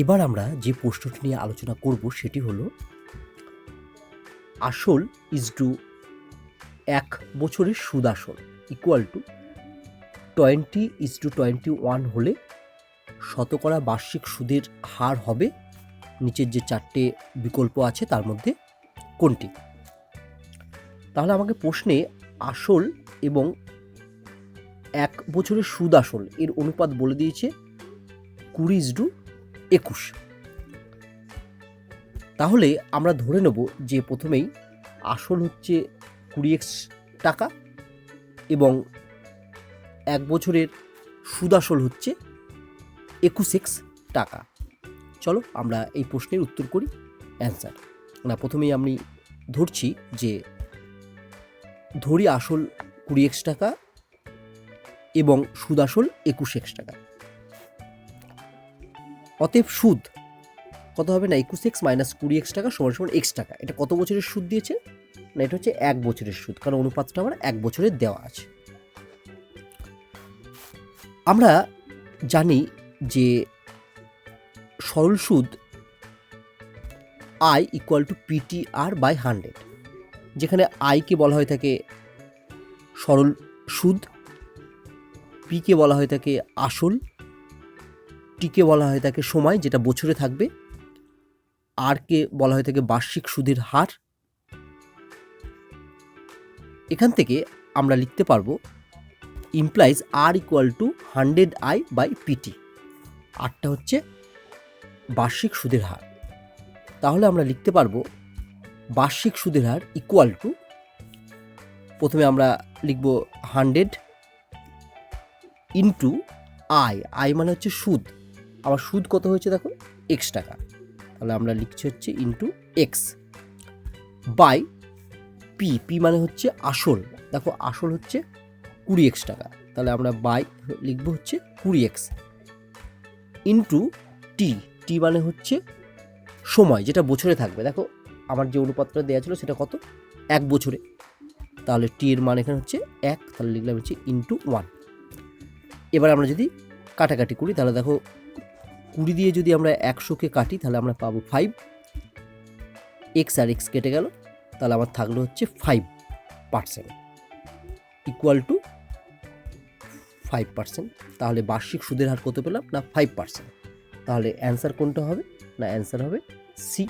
এবার আমরা যে প্রশ্নটি নিয়ে আলোচনা করব সেটি হলো, আসল ইজ টু এক বছরের সুদ আসল equal to twenty is to twenty one হলে শতকরা বার্ষিক সুদের হার হবে নিচের যে চারটে বিকল্প আছে তার মধ্যে কোনটি? তাহলে আমাকে প্রশ্নে আসল এবং এক বছরের সুদ আসল এর অনুপাত বলে দিয়েছে কুড়ি ইজ টু একুশ। তাহলে আমরা ধরে নেব যে প্রথমেই আসল হচ্ছে কুড়ি এক্স টাকা এবং এক বছরের সুদ আসল হচ্ছে একুশ এক্স টাকা। চলো আমরা এই প্রশ্নের উত্তর করি, অ্যান্সার। না, প্রথমেই আমি ধরছি যে ধরি আসল কুড়ি এক্স টাকা এবং সুদ আসল একুশ এক্স টাকা। অতএব সুদ। কত হবে না? একুশ এক্স মাইনাস কুড়ি এক্স টাকা সমান সমান এক্স টাকা। এটা কত বছরের সুদ দিয়েছে? না, এটা হচ্ছে এক বছরের সুদ, কারণ অনুপাতটা আমার এক বছরের দেওয়া আছে। আমরা জানি যে সরল সুদ I equal to PT R by hundred যেখানে আইকে বলা হয়ে থাকে সরল সুদ পিকে বলা হয়ে থাকে আসল টিকে বলা হয়ে থাকে সময়, যেটা বছরে থাকবে। আরকে বলা হয়ে থাকে বার্ষিক সুদের হার। এখান থেকে আমরা লিখতে পারব implies R equal to hundred I by PT আরটা হচ্ছে বার্ষিক সুদের হার। তাহলে আমরা লিখতে পারব, বার্ষিক সুদের হার ইকুয়াল টু প্রথমে আমরা লিখব হান্ড্রেড ইন্টু আই আই মানে হচ্ছে সুদ। আমার সুদ কত হয়েছে দেখো এক্স টাকা। তাহলে আমরা লিখছি হচ্ছে into X by P P মানে হচ্ছে আসল। দেখো, আসল হচ্ছে কুড়ি এক্স টাকা। তাহলে আমরা বাই লিখব হচ্ছে কুড়ি এক্স ইন্টু টি টি মানে হচ্ছে সময়, যেটা বছরে থাকবে। দেখো, আমার যে অনুপাতটা দেওয়া ছিল সেটা কত? এক বছরে। তাহলে টি এর মান এখানে হচ্ছে এক। তাহলে লিখলাম হচ্ছে ইন্টু ওয়ান এবার আমরা যদি কাটাকাটি করি, তাহলে দেখো কুড়ি দিয়ে যদি আমরা একশোকে কাটি, তাহলে আমরা পাবো ফাইভ এক্স আর এক্স কেটে গেল, তাহলে আমার থাকল হচ্ছে five percent equal to five percent তাহলে বার্ষিক সুদের হার কত পেলাম? না ফাইভ পার্সেন্ট তাহলে অ্যান্সার কোনটা হবে? না অ্যান্সার হবে সি